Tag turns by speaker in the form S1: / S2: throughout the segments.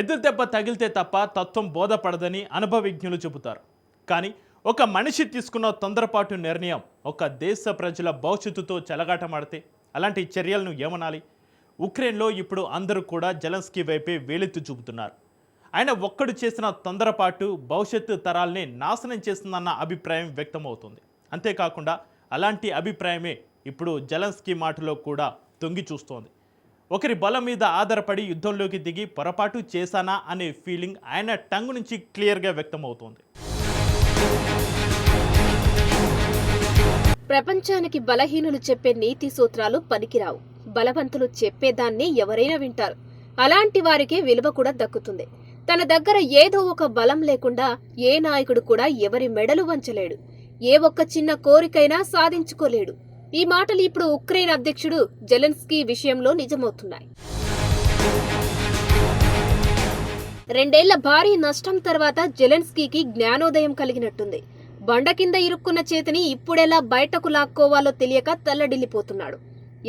S1: ఎదురు దెబ్బ తగిలితే తప్ప తత్వం బోధపడదని అనుభవజ్ఞులు చెబుతారు. కానీ ఒక మనిషి తీసుకున్న తొందరపాటు నిర్ణయం ఒక దేశ ప్రజల భవిష్యత్తుతో చెలగాటమాడితే అలాంటి చర్యలను ఏమనాలి? ఉక్రెయిన్లో ఇప్పుడు అందరూ కూడా జలన్స్కీ వైపే వేలెత్తి చూపుతున్నారు. ఆయన ఒక్కడు చేసిన తొందరపాటు భవిష్యత్తు తరాల్ని నాశనం చేస్తుందన్న అభిప్రాయం వ్యక్తమవుతుంది. అంతేకాకుండా అలాంటి అభిప్రాయమే ఇప్పుడు జలన్స్కీ మాటలో కూడా తొంగి చూస్తోంది. ఒకరి బలం మీద ఆధారపడి యుద్ధంలోకి దిగి పొరపాటు చేశానా అనే ఫీలింగ్ ఆయన టంగ్ నుంచి క్లియర్గా వ్యక్తమవుతోంది.
S2: ప్రపంచానికి బలహీనులు చెప్పే నీతి సూత్రాలు పనికిరావు. బలవంతులు చెప్పేదాన్ని ఎవరైనా వింటారు. అలాంటి వారికే విలువ కూడా దక్కుతుంది. తన దగ్గర ఏదో ఒక బలం లేకుండా ఏ నాయకుడు కూడా ఎవరి మెడలు వంచలేడు. ఏ ఒక్క చిన్న కోరికైనా సాధించుకోలేడు. ఈ మాటలు ఇప్పుడు ఉక్రెయిన్ అధ్యక్షుడు జెలెన్స్కీ విషయంలో నిజమవుతున్నాయి. రెండేళ్ళ భారీ నష్టం తర్వాత జెలెన్స్కీకి జ్ఞానోదయం కలిగినట్టుంది. బండ కింద ఇరుక్కున్న చేతిని ఇప్పుడెలా బయటకు లాక్కోవాలో తెలియక తల్లడిల్లిపోతున్నాడు.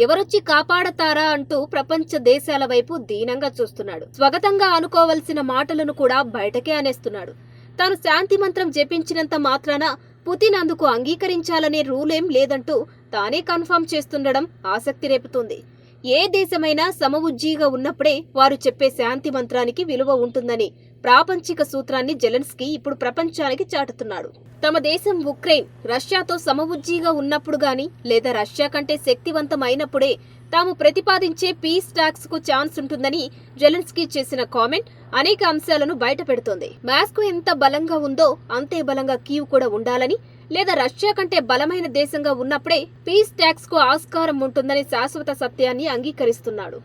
S2: ఎవరొచ్చి కాపాడతారా అంటూ ప్రపంచ దేశాల వైపు దీనంగా చూస్తున్నాడు. స్వగతంగా అనుకోవలసిన మాటలను కూడా బయటకే అనేస్తున్నాడు. తాను శాంతి మంత్రం జపించినంత మాత్రాన పుతిన్ అందుకు అంగీకరించాలనే రూలేం లేదంటూ తానే కన్ఫర్మ్ చేస్తుండడం ఆసక్తి రేపుతోంది. ఏ దేశమైనా సమవుజ్జీగా ఉన్నప్పుడే వారు చెప్పే శాంతి మంత్రానికి విలువ ఉంటుందని ప్రాపంచిక సూత్రాన్ని జెలెన్స్కీ ఇప్పుడు ప్రపంచానికి చాటుతున్నాడు. తమ దేశం ఉక్రెయిన్ రష్యాతో సమవుజ్జీగా ఉన్నప్పుడు గాని లేదా రష్యా కంటే శక్తివంతం అయినప్పుడే తాము ప్రతిపాదించే పీస్ టాక్స్కు ఛాన్స్ ఉంటుందని జెలెన్స్కీ చేసిన కామెంట్ అనేక అంశాలను బయటపెడుతోంది. మాస్కో ఎంత బలంగా ఉందో అంతే బలంగా కీవ్ కూడా ఉండాలని లేదా రష్యా కంటే బలమైన దేశంగా ఉన్నప్పుడే పీస్ ట్యాక్స్కు ఆస్కారం ఉంటుందనే శాశ్వత సత్యాన్ని అంగీకరిస్తున్నాడు.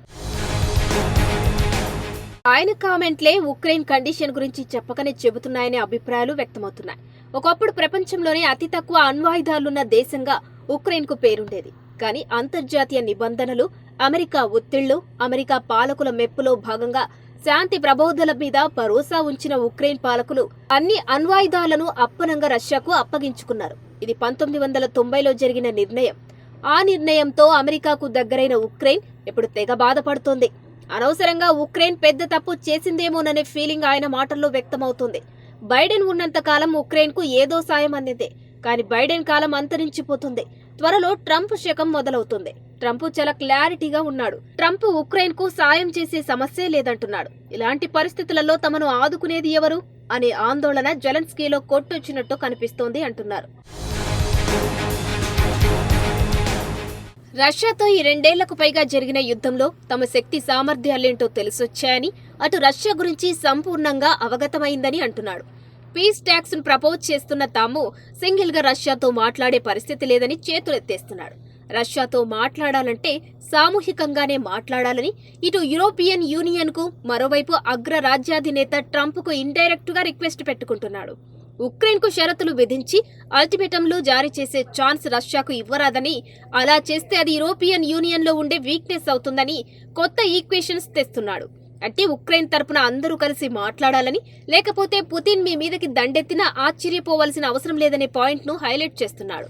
S2: ఆయన కామెంట్లే ఉక్రెయిన్ కండిషన్ గురించి చెప్పకనే చెబుతున్నాయనే అభిప్రాయాలు వ్యక్తమవుతున్నాయి. ఒకప్పుడు ప్రపంచంలోనే అతి తక్కువ అణ్వాయుధాలున్న దేశంగా ఉక్రెయిన్కు పేరుండేది. కానీ అంతర్జాతీయ నిబంధనలు అమెరికా ఒత్తిళ్ళు అమెరికా పాలకుల మెప్పులో భాగంగా శాంతి ప్రబోధల మీద భరోసా ఉంచిన ఉక్రెయిన్ పాలకులు అన్ని అణ్వాయుధాలను అప్పనంగా రష్యాకు అప్పగించుకున్నారు. ఇది పంతొమ్మిది వందల తొంభైలో జరిగిన నిర్ణయం. ఆ నిర్ణయంతో అమెరికాకు దగ్గరైన ఉక్రెయిన్ ఇప్పుడు తెగ బాధపడుతోంది. అనవసరంగా ఉక్రెయిన్ పెద్ద తప్పు చేసిందేమోననే ఫీలింగ్ ఆయన మాటల్లో వ్యక్తమవుతోంది. బైడెన్ ఉన్నంతకాలం ఉక్రెయిన్కు ఏదో సాయం అందింది. కానీ బైడెన్ కాలం అంతరించిపోతుంది. త్వరలో ట్రంప్ శకం మొదలవుతుంది. ట్రంప్ చాలా క్లారిటీగా ఉన్నాడు. ట్రంప్ ఉక్రెయిన్కు సాయం చేసే సమస్యే లేదంటున్నాడు. ఇలాంటి పరిస్థితులలో తమను ఆదుకునేది ఎవరు? అనే ఆందోళన జెలెన్స్కీలో కొట్టొచ్చినట్టు కనిపిస్తోంది అంటున్నారు. రష్యాతో ఈ రెండేళ్ళకు పైగా జరిగిన యుద్ధంలో తమ శక్తి సామర్థ్యాలేంటో తెలిసొచ్చాయని అటు రష్యా గురించి సంపూర్ణంగా అవగతమైందని అంటున్నాడు. పీస్ ట్యాక్స్ను ప్రపోజ్ చేస్తున్న తాము సింగిల్గా రష్యాతో మాట్లాడే పరిస్థితి లేదని చేతులెత్తేస్తున్నాడు. రష్యాతో మాట్లాడాలంటే సామూహికంగానే మాట్లాడాలని ఇటు యూరోపియన్ యూనియన్కు మరోవైపు అగ్ర రాజ్యాధినేత ట్రంప్కు రిక్వెస్ట్ పెట్టుకుంటున్నాడు. ఉక్రెయిన్కు షరతులు విధించి అల్టిమేటంలు జారీ చేసే ఛాన్స్ రష్యాకు ఇవ్వరాదని అలా చేస్తే అది యూరోపియన్ యూనియన్లో ఉండే వీక్నెస్ అవుతుందని కొత్త ఈక్వేషన్స్ తెస్తున్నాడు. అంటే ఉక్రెయిన్ తరపున అందరూ కలిసి మాట్లాడాలని లేకపోతే పుతిన్ మీ మీదకి దండెత్తినా ఆశ్చర్యపోవాల్సిన అవసరం లేదనే పాయింట్ను హైలైట్ చేస్తున్నాడు.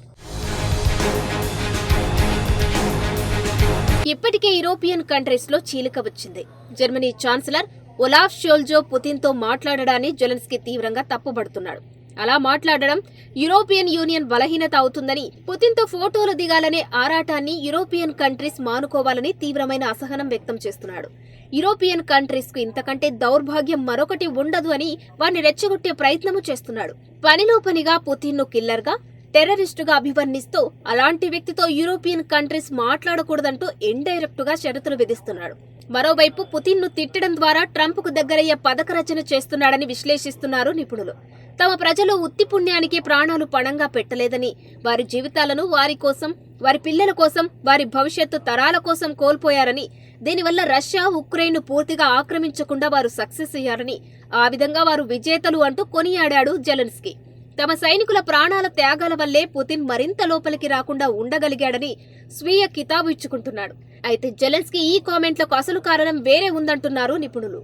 S2: ఇప్పటికే యూరోపియన్ కంట్రీస్లో చీలిక వచ్చింది. జర్మనీ ఛాన్సలర్ ఒలాఫ్ షోల్జో పుతిన్తో మాట్లాడడాన్ని జెలెన్స్కీ తీవ్రంగా తప్పుబడుతున్నాడు. అలా మాట్లాడడం యూరోపియన్ యూనియన్ బలహీనత అవుతుందని పుతిన్తో ఫోటోలు దిగాలనే ఆరాటాన్ని యూరోపియన్ కంట్రీస్ మానుకోవాలని తీవ్రమైన అసహనం వ్యక్తం చేస్తున్నాడు. యూరోపియన్ కంట్రీస్కు ఇంతకంటే దౌర్భాగ్యం మరొకటి ఉండదు అని వారిని రెచ్చగొట్టే ప్రయత్నము చేస్తున్నాడు. పనిలో పనిగా పుతిన్ను టెర్రరిస్టుగా అభివర్ణిస్తూ అలాంటి వ్యక్తితో యూరోపియన్ కంట్రీస్ మాట్లాడకూడదంటూ ఇండైరెక్ట్గా షరతులు విధిస్తున్నాడు. మరోవైపు పుతిన్ను తిట్టడం ద్వారా ట్రంప్కు దగ్గరయ్యే పథక రచన చేస్తున్నాడని విశ్లేషిస్తున్నారు నిపుణులు. తమ ప్రజలు ఉత్తి పుణ్యానికి ప్రాణాలు పణంగా పెట్టలేదని వారి జీవితాలను వారి కోసం వారి పిల్లల కోసం వారి భవిష్యత్తు తరాల కోసం కోల్పోయారని దీనివల్ల రష్యా ఉక్రెయిన్ పూర్తిగా ఆక్రమించకుండా వారు సక్సెస్ అయ్యారని ఆ విధంగా వారు విజేతలు అంటూ కొనియాడాడు జెలెన్స్కీ. తమ సైనికుల ప్రాణాల త్యాగాల వల్లే పుతిన్ మరింత లోపలికి రాకుండా ఉండగలిగాడని స్వీయ కితాబు ఇచ్చుకుంటున్నాడు. అయితే జెలెన్స్కీ ఈ కామెంట్లకు అసలు కారణం వేరే ఉందంటున్నారు నిపుణులు.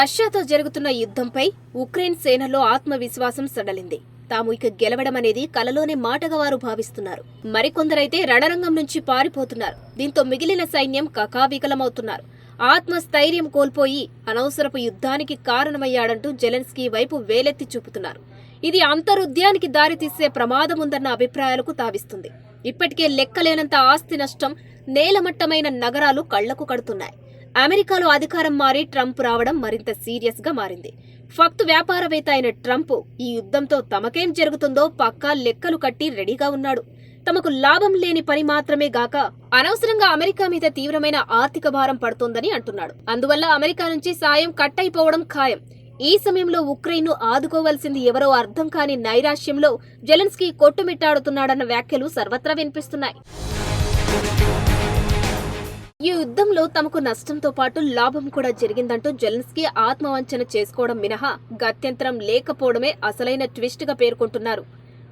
S2: రష్యాతో జరుగుతున్న యుద్ధంపై ఉక్రెయిన్ సేనలో ఆత్మవిశ్వాసం సడలింది. తాము ఇక గెలవడం అనేది కలలోనే మాటగా వారు భావిస్తున్నారు. మరికొందరైతే రణరంగం నుంచి పారిపోతున్నారు. దీంతో మిగిలిన సైన్యం కకావికలమవుతున్నారు. ఆత్మస్థైర్యం కోల్పోయి అనవసరపు యుద్ధానికి కారణమయ్యాడంటూ జెలెన్స్కీ వైపు వేలెత్తి చూపుతున్నారు. ఇది అంతరుద్యానికి దారితీసే ప్రమాదముందన్న అభిప్రాయాలకు తావిస్తుంది. ఇప్పటికే లెక్కలేనంత ఆస్తి నష్టం నేలమట్టమైన నగరాలు కళ్ళకు కడుతున్నాయి. అమెరికాలో అధికారం మారి ట్రంప్ రావడం మరింత సీరియస్గా మారింది. ఫక్తు వ్యాపారవేత్త అయిన ట్రంప్ ఈ యుద్ధంతో తమకేం జరుగుతుందో పక్కా లెక్కలు కట్టి రెడీగా ఉన్నాడు. తమకు లాభం లేని పని మాత్రమే గాక అనవసరంగా అమెరికా మీద తీవ్రమైన ఆర్థిక భారం పడుతోందని అంటున్నాడు. అందువల్ల అమెరికా నుంచి సాయం కట్ అయిపోవడం ఖాయం. ఈ సమయంలో ఉక్రెయిన్ను ఆదుకోవాల్సింది ఎవరో అర్థం కాని నైరాశ్యంలో జెలెన్స్కీ కొట్టుమిట్టాడుతున్నాడన్న వ్యాఖ్యలు సర్వత్రా వినిపిస్తున్నాయి. ఈ యుద్ధంలో తమకు నష్టంతో పాటు లాభం కూడా జరిగిందంటూ జెలెన్స్కీ ఆత్మవంచన చేసుకోవడం మినహా గత్యంతరం లేకపోవడమే అసలైన ట్విస్ట్గా పేర్కొంటున్నారు.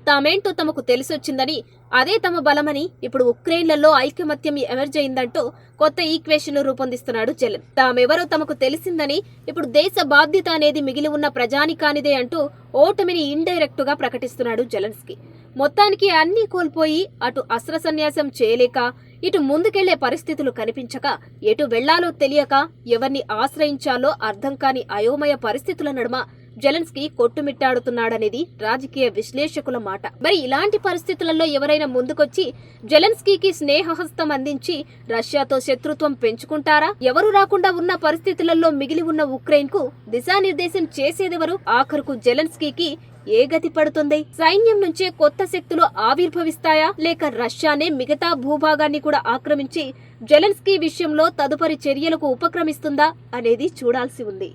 S2: తామేంటో తమకు తెలిసొచ్చిందని అదే తమ బలమని ఇప్పుడు ఉక్రెయిన్లలో ఐకమత్యం ఎమర్జయిందంటూ కొత్త ఈక్వేషన్ రూపొందిస్తున్నాడు జలన్. తామెవరో తమకు తెలిసిందని ఇప్పుడు దేశ బాధ్యత అనేది మిగిలి ఉన్న ప్రజానికానిదే అంటూ ఓటమిని ఇండైరెక్టుగా ప్రకటిస్తున్నాడు జలన్స్కి. మొత్తానికి అన్నీ కోల్పోయి అటు అస్త్ర సన్యాసం చేయలేక ఇటు ముందుకెళ్ళే పరిస్థితులు కనిపించక ఎటు వెళ్ళాలో తెలియక ఎవరిని ఆశ్రయించాలో అర్థం కాని అయోమయ పరిస్థితుల నడుమ జెలెన్స్కీ కొట్టుమిట్టాడుతున్నాడనేది రాజకీయ విశ్లేషకుల మాట. మరి ఇలాంటి పరిస్థితులలో ఎవరైనా ముందుకొచ్చి జెలెన్స్కీకి స్నేహహస్తం అందించి రష్యాతో శత్రుత్వం పెంచుకుంటారా? ఎవరు రాకుండా ఉన్న పరిస్థితులలో మిగిలి ఉన్న ఉక్రెయిన్కు దిశానిర్దేశం చేసేదెవరు? ఆఖరుకు జెలెన్స్కీకి ఏ గతి పడుతుంది? సైన్యం నుంచే కొత్త శక్తులు ఆవిర్భవిస్తాయా? లేక రష్యానే మిగతా భూభాగాన్ని కూడా ఆక్రమించి జెలెన్స్కీ విషయంలో తదుపరి చర్యలకు ఉపక్రమిస్తుందా? అనేది చూడాల్సి ఉంది.